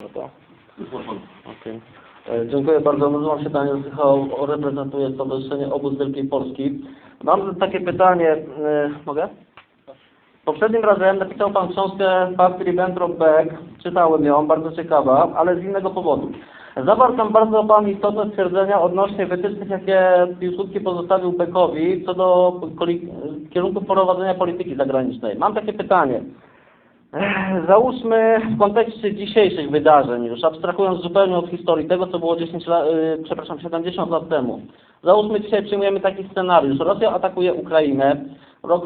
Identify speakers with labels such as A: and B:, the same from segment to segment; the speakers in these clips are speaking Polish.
A: No to. Okej. E, Dziękuję bardzo. Nazywam się Daniel Sychał, reprezentuję Stowarzyszenie Obóz Wielkiej Polski. Mam takie pytanie, e, mogę? Poprzednim razem napisał Pan książkę Partii Ribbentrop Beck, czytałem ją, bardzo ciekawa, ale z innego powodu. Zawarł tam bardzo Pan istotne stwierdzenia odnośnie wytycznych, jakie Piłsudski pozostawił Beckowi co do koli- kierunku prowadzenia polityki zagranicznej. Mam takie pytanie. Załóżmy w kontekście dzisiejszych wydarzeń, już abstrahując zupełnie od historii tego, co było 10 lat, yy, przepraszam, 70 lat temu. Załóżmy dzisiaj przyjmujemy taki scenariusz. Rosja atakuje Ukrainę,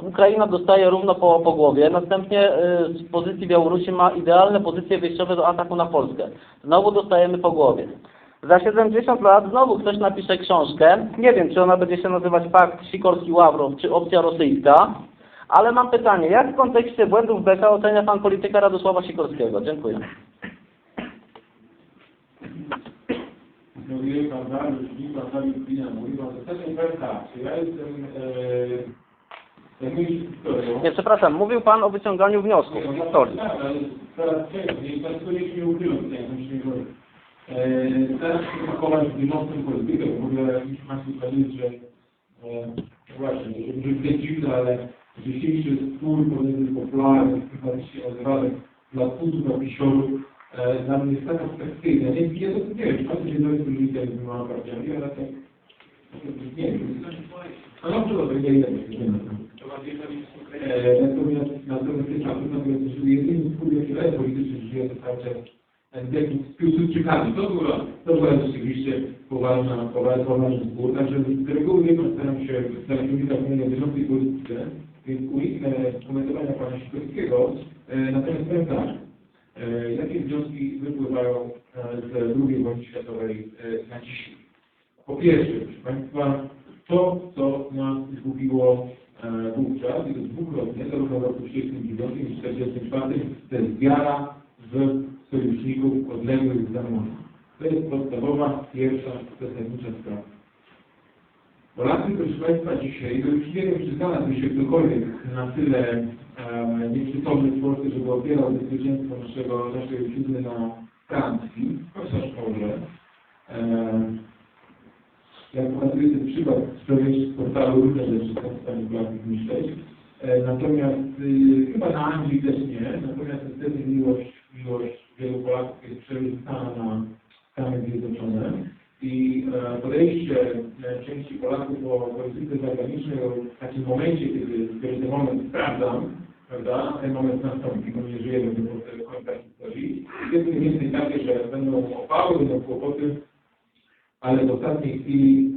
A: Ukraina dostaje równo po, po głowie, następnie yy, z pozycji Białorusi ma idealne pozycje wyjściowe do ataku na Polskę. Znowu dostajemy po głowie. Za 70 lat znowu ktoś napisze książkę, nie wiem czy ona będzie się nazywać Pakt Sikorski-Ławrow czy Opcja Rosyjska, ale mam pytanie, jak w kontekście błędów Beka ocenia Pan polityka Radosława Sikorskiego? Dziękuję.
B: Klina pan zasadnie powiem tak, że ja jestem, e.
A: Nie, przepraszam, mówił Pan o wyciąganiu wniosków z historii.
B: Tak, ale coraz częściej, dlatego niech mnie ukrył tutaj, jak myślę, e, teraz się zachować w bieżącą politykę, w ogóle Państwo powiedzieć, że e, właśnie, że być dziwne, ale dzisiejszy spór pomiędzy popularnym, chyba się nazywamy, dla pudów, dla pisiorów, e, dla mnie jest tak abstrakcyjne. Nie, nie, to nie wiem, czasem się dość ludzi, jak była partiami, ale tak, nie wiem. No dobrze, dobrze, nie wiem. E, Natomiast natomiast tych czasów, natomiast że jedyny spór, jaki jest polityczny, żyje to cały czas z Piłsudczykami. To była, to była rzeczywiście poważna, poważna, poważny spór. Także z reguły nie staram się, unikać mówienia o bieżącej polityce, więc uniknę komentowania pana Sikorskiego. E, Natomiast powiem tak, e, jakie wnioski wypływają e, z II wojny światowej e, na dzisiaj? Po pierwsze, proszę Państwa, to, co nas zgubiło e, wówczas, i to dwukrotnie, zarówno w roku 1939 i 1944, to jest wiara w sojuszników odległych za morza. To jest podstawowa, pierwsza, zasadnicza sprawa. Polacy, proszę Państwa, dzisiaj, to już nie wiem, czy się ktokolwiek na tyle e, nieprzytomny w Polsce, żeby opierał zwycięstwo naszego, naszej ojczyzny na Francji, chociaż może. E, jak pokazuje ten przykład, z portalu różne rzeczy, są w stanie Polaków myśleć. E, Natomiast y, chyba na Anglii też nie, natomiast niestety miłość, miłość wielu Polaków jest przerzucana na Stany Zjednoczone i e, podejście e, części Polaków do polityki zagranicznej w takim momencie, kiedy, kiedy ten moment sprawdzam, prawda, ten moment nastąpi, bo nie żyjemy do końca historii, jest mniej więcej takie, że będą opały, będą kłopoty, ale w ostatniej chwili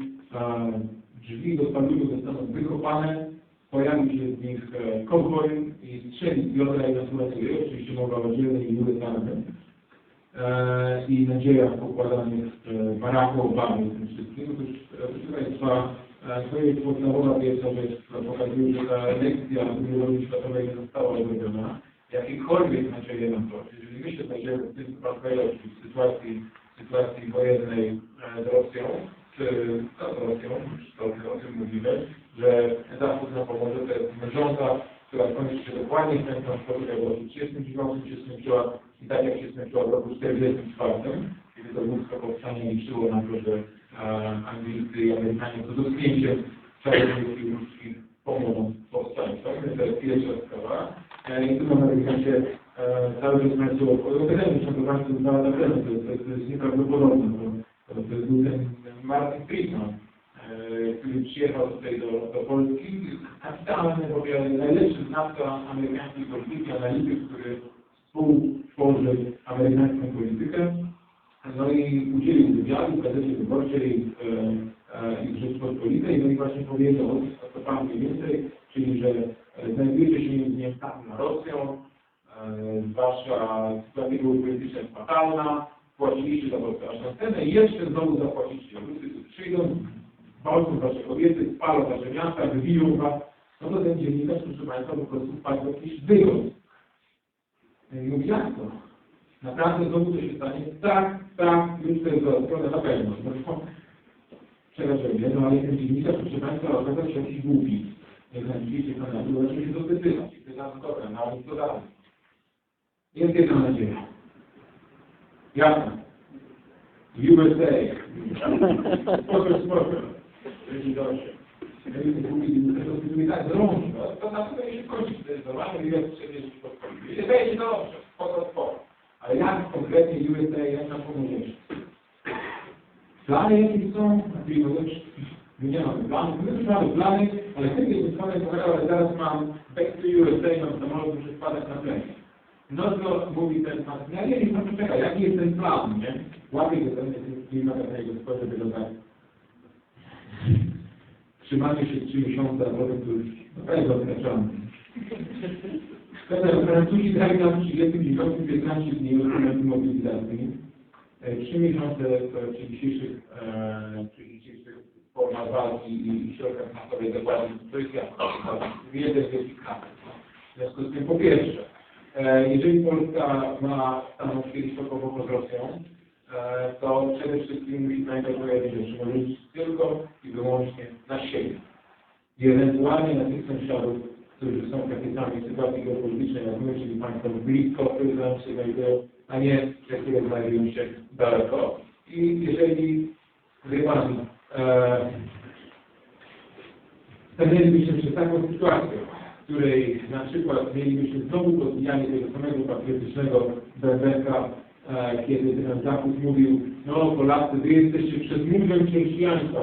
B: drzwi do spadłego zostaną wykopane, pojawi się z nich e, kowboj i strzeli z biodra i nas uratuje, oczywiście mowa o dzielnej i urytarnym. E, I nadzieja pokładanie w baraku Obamy tym wszystkim. Otóż, e, proszę Państwa, e, to jest podstawowa pierwsza rzecz, pokazuje, że ta lekcja II wojny światowej nie została odrobiona. Jakiekolwiek nadzieje na to, jeżeli my się znajdziemy w tym paralelu, w sytuacji, w sytuacji wojennej e, z Rosją, czy z Rosją, czy to o tym mówimy, że Zachód nam pomoże, to jest mężąca, która skończy się dokładnie w ten transport, jak w roku 1939 się skończyła i tak jak się skończyła w roku 1944, kiedy to ludzko powstanie liczyło na to, że e, Anglicy i Amerykanie to dotknięciem czarnych i pomogą powstańcom. To jest pierwsza sprawa. E, I tu Amerykanie e, cały czas mają okazję szacowania dwa lata temu. To jest, to jest nieprawdopodobne. To, to, to był ten Martin Friedman, e, który przyjechał tutaj do, do Polski. Kapitalny, ogóle najlepszy znawca amerykańskiej polityki, analityk, który współtworzy amerykańską politykę. No i udzielił wywiadu w gazecie wyborczej e, e, i w Rzeczpospolitej, no i właśnie powiedział, o co Pan mniej więcej, czyli że e, znajdujecie się między Niemcami a Rosją, e, Wasza sytuacja geopolityczna jest fatalna, płaciliście za Polskę aż na cenę i jeszcze znowu zapłacicie. Rusy przyjdą, walczą Wasze kobiety, spalą Wasze miasta, wybiją Was, no to ten dziennikarz, proszę Państwa, po prostu wpadł w jakiś. No i mówi, jak to? Naprawdę znowu to się stanie? Tak, tak, już to jest załatwione na pewno. No, Przerażenie, no ale ten dziennikarz, proszę Państwa, okazał się jakiś głupi. Jak znajdziecie kanału, zaczął się dopytywać. I pytam, dobra, no ale co dalej? Jest jedna nadzieja. Jasne. USA. Proszę, proszę. Dobrze. tak drąży, to na pewno się kończy zdecydowanie, ile przynieść podpowiedzi. Jeżeli będzie dobrze, spoko, spoko. Ale jak konkretnie USA, jak nam pomożesz? Plany jakie są? Nie mamy planów, my już mamy plany, ale ty jest powiedział, ale zaraz mam back to USA, mam samolot, muszę spadać na plenie. No to mówi ten pan, ja nie wiem, no czekaj, jaki jest ten plan, nie? Łapie go ten klima takiego spojrzę tego tak. Trzymanie się trzy miesiące, a potem to już naprawdę odkraczamy. Teraz Francuzi dali nam 30 miesiącu 15 dni instrumentu mobilizacji. E, Trzy miesiące przy dzisiejszych, e, przy dzisiejszych formach walki i, środkach masowej dokładnie, to jest jasne. Jeden wielki kap. W związku z tym po pierwsze, e, jeżeli Polska ma stanąć kiedyś pokową pod Rosją, e, to przede wszystkim rzeczy, może liczyć tylko i wyłącznie na siebie. I ewentualnie na tych sąsiadów, którzy są kapitałami sytuacji geopolitycznej, jak my, czyli państwo blisko, które nam się znajdują, a nie te, które znajdują się daleko. I jeżeli, pan, e, stanęlibyśmy przed taką sytuacją, w której na przykład mielibyśmy znowu podbijanie tego samego patriotycznego e, kiedy ten Zachód mówił, no Polacy, wy jesteście przed murzem chrześcijaństwa,